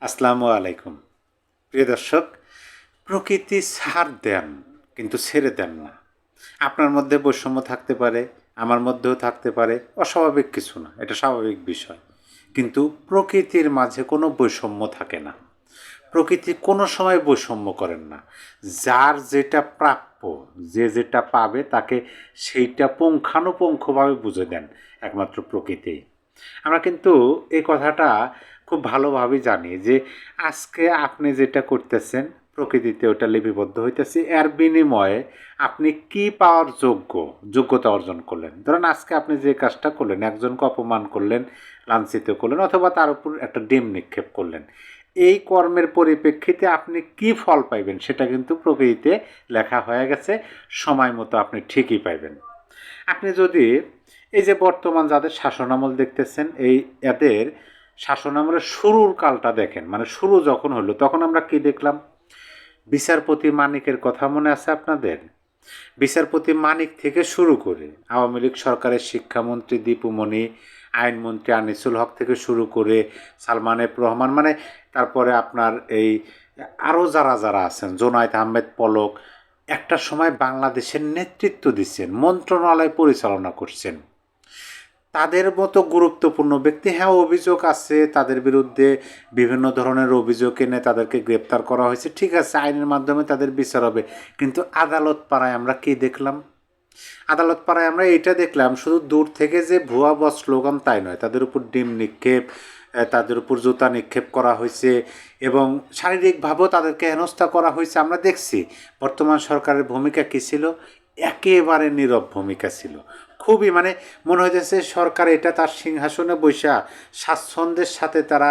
আসসালামু আলাইকুম। প্রিয় দর্শক, প্রকৃতি ছাড় দেন, কিন্তু ছেড়ে দেন না। আপনার মধ্যে বৈষম্য থাকতে পারে, আমার মধ্যেও থাকতে পারে, অস্বাভাবিক কিছু না, এটা স্বাভাবিক বিষয়। কিন্তু প্রকৃতির মাঝে কোনো বৈষম্য থাকে না। প্রকৃতি কোনো সময় বৈষম্য করেন না। যার যেটা প্রাপ্য, যে যেটা পাবে, তাকে সেইটা পুঙ্খানুপুঙ্খভাবে বুঝে দেন একমাত্র প্রকৃতি। আমরা কিন্তু এই কথাটা খুব ভালোভাবে জানি যে আজকে আপনি যেটা করতেছেন, প্রকৃতিতে ওটা লিপিবদ্ধ হইতেছে। এর বিনিময়ে আপনি কি পাওয়ার যোগ্য, যোগ্যতা অর্জন করলেন? ধরেন আজকে আপনি যে কাজটা করলেন, একজনকে অপমান করলেন, লাঞ্ছিত করলেন অথবা তার উপর একটা ডিম নিক্ষেপ করলেন, এই কর্মের পরিপ্রেক্ষিতে আপনি কি ফল পাইবেন সেটা কিন্তু প্রকৃতিতে লেখা হয়ে গেছে, সময় মতো আপনি ঠিকই পাইবেন। আপনি যদি এই যে বর্তমান যাদের শাসনামল দেখতেছেন, এই এদের শাসনামলের শুরুর কালটা দেখেন। মানে শুরু যখন হলো, তখন আমরা কি দেখলাম? বিচারপতি মানিকের কথা মনে আছে আপনাদের? বিচারপতি মানিক থেকে শুরু করে আওয়ামী লীগ সরকারের শিক্ষামন্ত্রী দীপুমণি, আইনমন্ত্রী আনিসুল হক থেকে শুরু করে সালমান এফ রহমান মানে তারপরে আপনার এই আরও যারা যারা আছেন জোনায়েত আহমেদ পলক, একটা সময় বাংলাদেশের নেতৃত্ব দিচ্ছেন, মন্ত্রণালয় পরিচালনা করছেন। তাদের মতো গুরুত্বপূর্ণ ব্যক্তি হ্যাঁ অভিযোগ আছে তাদের বিরুদ্ধে বিভিন্ন ধরনের অভিযোগ এনে তাদেরকে গ্রেপ্তার করা হয়েছে। ঠিক আছে, আইনের মাধ্যমে তাদের বিচার হবে। কিন্তু আদালত পাড়ায় আমরা কি দেখলাম? আদালত পাড়ায় আমরা এইটা দেখলাম, শুধু দূর থেকে যে ভুয়া বা স্লোগান তাই নয়, তাদের উপর ডিম নিক্ষেপ তাদের উপর জুতা নিক্ষেপ করা হয়েছে এবং শারীরিকভাবেও তাদেরকে হেনস্থা করা হয়েছে। আমরা দেখছি, বর্তমান সরকারের ভূমিকা কী ছিল? একেবারে নীরব ভূমিকা ছিল। খুবই মানে মনে হইতেছে সরকার এটা তার সিংহাসনে বৈশা স্বাচ্ছন্দ্যের সাথে তারা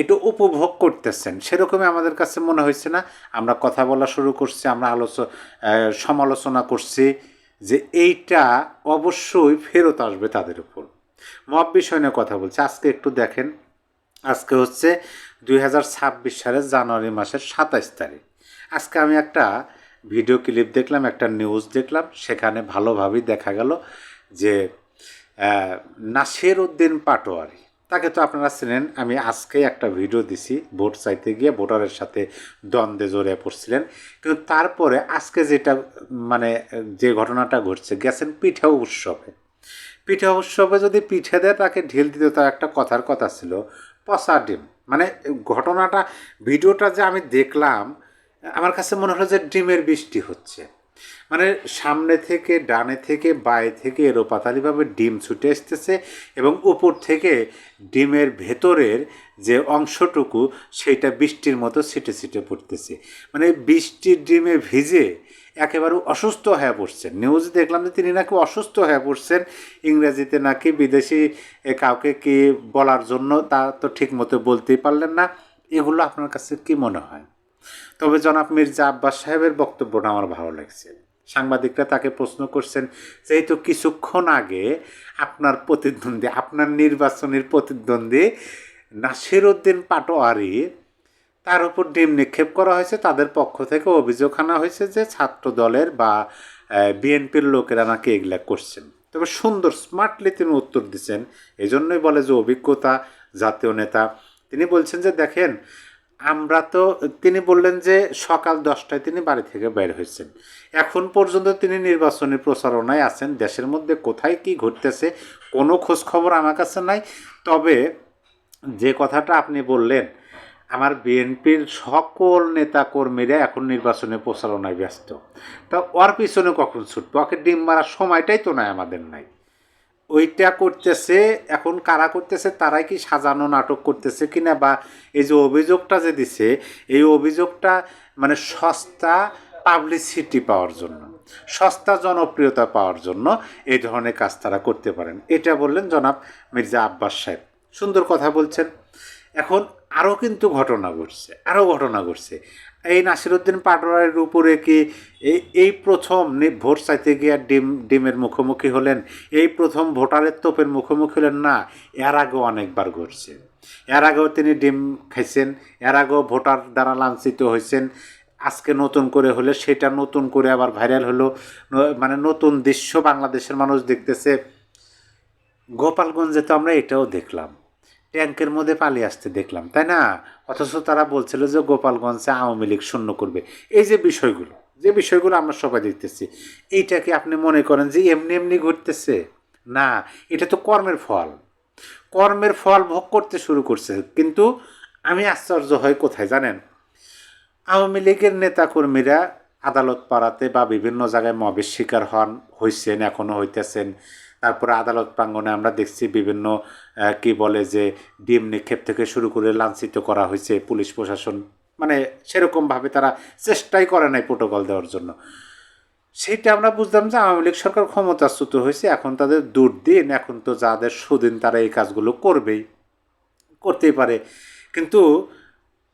এটা উপভোগ করতেছেন। সেরকমই আমাদের কাছে মনে হয়েছে না। আমরা কথা বলা শুরু করছি, আমরা আলোচ সমালোচনা করছি যে এইটা অবশ্যই ফেরত আসবে তাদের উপর। মব বিষয় নিয়ে কথা বলছি। আজকে একটু দেখেন, আজকে হচ্ছে দু হাজার ছাব্বিশ সালের জানুয়ারি মাসের সাতাইশ তারিখ। আজকে আমি একটা ভিডিও ক্লিপ দেখলাম, একটা নিউজ দেখলাম, সেখানে ভালোভাবেই দেখা গেল। যে নাসির উদ্দিন পাটোয়ারি। তাকে তো আপনারা চেনেন, আমি আজকে একটা ভিডিও দিছি, ভোট চাইতে গিয়ে ভোটারের সাথে দ্বন্দ্বে জড়িয়ে পড়ছিলেন। কিন্তু তারপরে আজকে যেটা মানে যে ঘটনাটা ঘটছে, গেছেন পিঠা উৎসবে। পিঠা উৎসবে যদি পিঠে দেয়, তাকে ঢিল দিতে তার একটা কথার কথা ছিল, পচা ডিম। মানে ঘটনাটা, ভিডিওটা যে আমি দেখলাম, আমার কাছে মনে হলো যে ডিমের বৃষ্টি হচ্ছে। মানে সামনে থেকে, ডানে থেকে, বায়ে থেকে এরোপাতালিভাবে ডিম ছুটে আসতেছে এবং উপর থেকে ডিমের ভেতরের যে অংশটুকু সেইটা বৃষ্টির মতো ছিটে ছিটে পড়তেছে। মানে বৃষ্টির ডিমে ভিজে একেবারে অসুস্থ হয়ে পড়ছেন। নিউজ দেখলাম যে তিনি নাকি অসুস্থ হয়ে পড়ছেন। ইংরেজিতে নাকি বিদেশি কাউকে কি বলার জন্য তা তো ঠিক মতো বলতেই পারলেন না। এগুলো আপনার কাছে কি মনে হয়? তবে জনাব মির্জা আব্বাস সাহেবের বক্তব্যটা আমার ভালো লাগছে। সাংবাদিকরা তাকে প্রশ্ন করছেন, যেহেতু কিছুক্ষণ আগে আপনার প্রতিদ্বন্দ্বী, আপনার নির্বাচনের প্রতিদ্বন্দ্বী নাসির উদ্দিন পাটোয়ারি, তার উপর ডিম নিক্ষেপ করা হয়েছে, তাদের পক্ষ থেকে অভিযোগ আনা হয়েছে যে ছাত্র দলের বা বিএনপির লোকেরা নাকি এগুলা করছেন। তবে সুন্দর, স্মার্টলি তিনি উত্তর দিচ্ছেন। এই জন্যই বলে যে অভিজ্ঞতা জাতীয় নেতা। তিনি বলছেন যে, দেখেন আমরা তো, তিনি বললেন যে সকাল দশটায় তিনি বাড়ি থেকে বের হয়েছেন। এখন পর্যন্ত তিনি নির্বাচনী প্রচারণায় আছেন। দেশের মধ্যে কোথায় কি ঘটতেছে, কোনো খোঁজ খবর আমার কাছে নাই। তবে যে কথাটা আপনি বললেন, আমার বিএনপির সকল নেতা কর্মীরা এখন নির্বাচনে প্রচারণায় ব্যস্ত। তা ওর পিছনে কখন ছুটবো? ওকে ডিম মারার সময়টাই তো নাই, আমাদের নাই। ওইটা করতেছে, এখন কারা করতেছে, তারাই কি সাজানো নাটক করতেছে কিনা বা এই যে অভিযোগটা যে দিছে, এই অভিযোগটা মানে সস্তা পাবলিসিটি পাওয়ার জন্য, সস্তা জনপ্রিয়তা পাওয়ার জন্য এই ধরনের কাজ তারা করতে পারেন। এটা বললেন জনাব মির্জা আব্বাস সাহেব। সুন্দর কথা বলছেন। এখন আরও কিন্তু ঘটনা ঘটছে, আরও ঘটনা ঘটছে। এই নাসিরুদ্দিন পাটোয়ারির উপরে কি এই এই প্রথম ভোট চাইতে গিয়ে ডিম, ডিমের মুখোমুখি হলেন। এই প্রথম ভোটারের তোপের মুখোমুখি হলেন না, এর আগেও অনেকবার ঘটছে। এর আগেও তিনি ডিম খাইছেন, এর আগেও ভোটার দ্বারা লাঞ্ছিত হয়েছেন আজকে নতুন করে হলে সেটা নতুন করে আবার ভাইরাল হলো। মানে নতুন দৃশ্য বাংলাদেশের মানুষ দেখতেছে। গোপালগঞ্জে তো আমরা এটাও দেখলাম। ট্যাঙ্কের মধ্যে পালিয়ে আসতে দেখলাম, তাই না? অথচ তারা বলছিল যে গোপালগঞ্জে আওয়ামী লীগ শূন্য করবে। এই যে বিষয়গুলো যে বিষয়গুলো আমরা সবাই দেখতেছি এইটাকে আপনি মনে করেন যে এমনি এমনি ঘটতেছে? না, এটা তো কর্মের ফল। কর্মের ফল ভোগ করতে শুরু করছে, কিন্তু আমি আশ্চর্য হই কোথায় জানেন? আওয়ামী লীগের নেতাকর্মীরা আদালত পাড়াতে বা বিভিন্ন জায়গায় মবের শিকার হন হয়েছেন এখনও হইতেছেন। তারপরে আদালত প্রাঙ্গণে আমরা দেখছি বিভিন্ন কি বলে যে ডিম নিক্ষেপ থেকে শুরু করে লাঞ্ছিত করা হয়েছে পুলিশ প্রশাসন। মানে সেরকমভাবে তারা চেষ্টাই করে নাই প্রোটোকল দেওয়ার জন্য। সেইটা আমরা বুঝলাম যে আওয়ামী লীগ সরকার ক্ষমতাচ্যুত হয়েছে, এখন তাদের দুর্দিন, এখন তো যাদের সুদিন তারা এই কাজগুলো করবেই, করতেই পারে। কিন্তু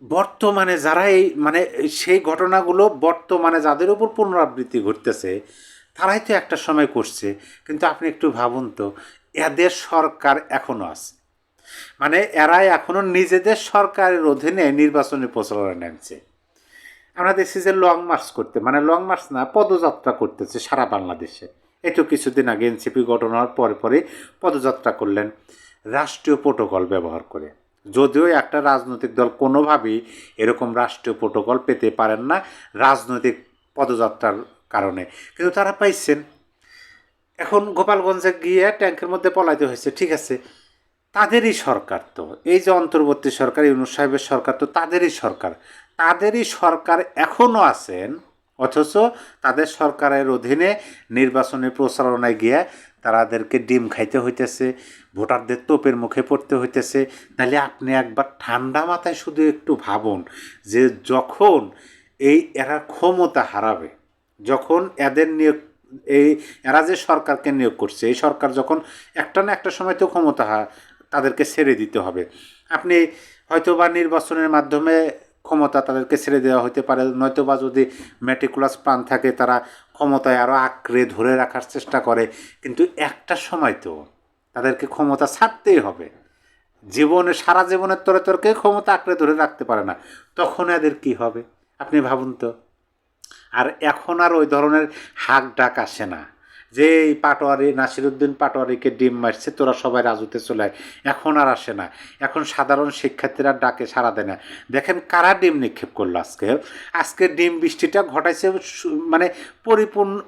বর্তমানে যারা এই মানে সেই ঘটনাগুলো বর্তমানে যাদের উপর পুনরাবৃত্তি ঘটতেছে তারাই তো একটা সময় করছে। কিন্তু আপনি একটু ভাবুন তো, এদের সরকার এখনও আছে। মানে এরা এখনও নিজেদের সরকারের অধীনে নির্বাচনী প্রচারণা নেমছে। আমরা দেখছি যে লং মার্চ করতে মানে লং মার্চ না, পদযাত্রা করতেছে সারা বাংলাদেশে। তো কিছুদিন আগে এনসিপি গঠন হওয়ার পরে পরে পদযাত্রা করলেন রাষ্ট্রীয় প্রোটোকল ব্যবহার করে। যদিও একটা রাজনৈতিক দল কোনোভাবেই এরকম রাষ্ট্রীয় প্রোটোকল পেতে পারেন না, রাজনৈতিক পদযাত্রার কারণে। কিন্তু তারা পাইছেন। এখন গোপালগঞ্জে গিয়ে ট্যাঙ্কের মধ্যে পলাইতে হয়েছে, ঠিক আছে? তাদেরই সরকার তো। এই যে অন্তর্বর্তী সরকার, ইউনুস সাহেবের সরকার তো তাদেরই সরকার। তাদেরই সরকার এখনও আছেন, অথচ তাদের সরকারের অধীনে নির্বাচনী প্রচারণায় গিয়ে তাদেরকে ডিম খাইতে হইতেছে, ভোটারদের তোপের মুখে পড়তে হইতেছে। তাহলে আপনি একবার ঠান্ডা মাথায় শুধু একটু ভাবুন যে যখন এই এরা ক্ষমতা হারাবে যখন এদের নিয়োগ, এই, এরা যে সরকারকে নিয়োগ করছে, এই সরকার যখন একটা না একটা সময় তো ক্ষমতা তাদেরকে ছেড়ে দিতে হবে। আপনি হয়তো বা নির্বাচনের মাধ্যমে ক্ষমতা তাদেরকে ছেড়ে দেওয়া হতে পারে নয়তো বা যদি ম্যাটিকুলাস প্ল্যান থাকে, তারা ক্ষমতায় আরও আঁকড়ে ধরে রাখার চেষ্টা করে, কিন্তু একটা সময় তো তাদেরকে ক্ষমতা ছাড়তেই হবে। জীবনে, সারা জীবনের তরে তরকে ক্ষমতা আঁকড়ে ধরে রাখতে পারে না, তখন এদের কি হবে? আপনি ভাবুন তো। আর এখন আর ওই ধরনের হাক ডাক আসে না। যে এই পাটোয়ারি, নাসিরুদ্দিন পাটোয়ারিকে ডিম মারছে, তোরা সবাই রাজুতে চলে আয়। এখন আর আসে না। এখন সাধারণ শিক্ষার্থীরা ডাকে সারা দেয় না। দেখেন কারা ডিম নিক্ষেপ করল আজকে। আজকে ডিম বৃষ্টিটা ঘটাইছে মানে পরিপূর্ণ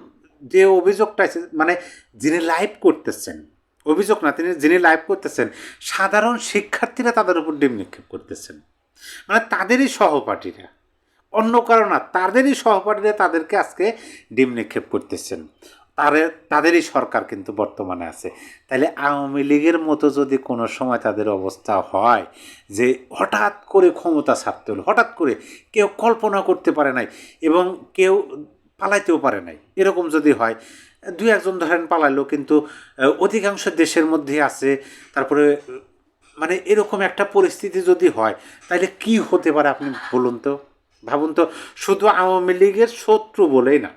যে অভিযোগটা আছে মানে যিনি লাইভ করতেছেন, অভিযোগ না, তিনি যিনি লাইভ করতেছেন, সাধারণ শিক্ষার্থীরা তাদের উপর ডিম নিক্ষেপ করতেছেন। মানে তাদেরই সহপাঠীরা। অন্য কারও না, তাদেরই সহপাঠীরা তাদেরকে আজকে ডিম নিক্ষেপ করতেছেন। তাদের তাদেরই সরকার কিন্তু বর্তমানে আছে। তাহলে আওয়ামী লীগের মতো যদি কোনো সময় তাদের অবস্থা হয়, যে হঠাৎ করে ক্ষমতা ছাড়তে হলো, হঠাৎ করে কেউ কল্পনা করতে পারে নাই এবং কেউ পালাইতেও পারে নাই, এরকম যদি হয়, দুই একজন ধরেন পালাইলো কিন্তু অধিকাংশ দেশের মধ্যে আছে, তারপরে মানে এরকম একটা পরিস্থিতি যদি হয় তাহলে কি হতে পারে আপনি বলুন তো? ভাবুন তো, শুধু আওয়ামী লীগের শত্রু বলেই না।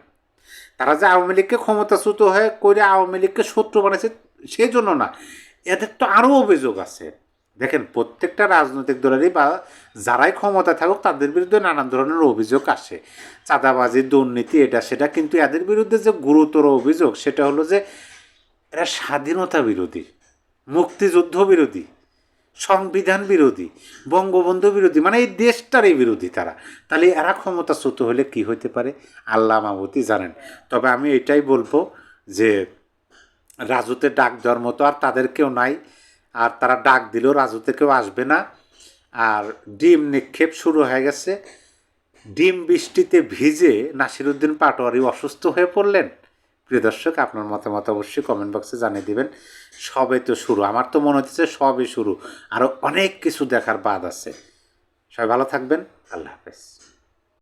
তারা যে আওয়ামী লীগকে ক্ষমতাচ্যুত হয়ে করে আওয়ামী লীগকে শত্রু বানাইছে সেই জন্য না, এদের তো আরও অভিযোগ আছে। দেখেন, প্রত্যেকটা রাজনৈতিক দলেরই বা যারাই ক্ষমতা থাকুক, তাদের বিরুদ্ধে নানান ধরনের অভিযোগ আসে। চাঁদাবাজি, দুর্নীতি, এটা সেটা, কিন্তু এদের বিরুদ্ধে যে গুরুতর অভিযোগ, সেটা হলো যে এরা স্বাধীনতা বিরোধী, মুক্তিযুদ্ধ বিরোধী। সংবিধান বিরোধী, বঙ্গবন্ধু বিরোধী মানে এই দেশটারই বিরোধী তারা। তাহলে এরা ক্ষমতাচ্যুত হলে কি হইতে পারে? আল্লাহ মাহবুতি জানেন। তবে আমি এটাই বলব যে, রাজুতে ডাক দেওয়ার মতো আর তাদের কেউ নাই। আর তারা ডাক দিলেও রাজুতে কেউ আসবে না। আর ডিম নিক্ষেপ শুরু হয়ে গেছে। ডিম বৃষ্টিতে ভিজে নাসিরুদ্দিন পাটোয়ারি অসুস্থ হয়ে পড়লেন। প্রিয় দর্শক, আপনার মতামত অবশ্যই কমেন্ট বক্সে জানিয়ে দেবেন। সবে তো শুরু। আমার তো মনে হচ্ছে সবই শুরু। আরও অনেক কিছু দেখার বাদ আছে। সবাই ভালো থাকবেন। আল্লাহ হাফেজ।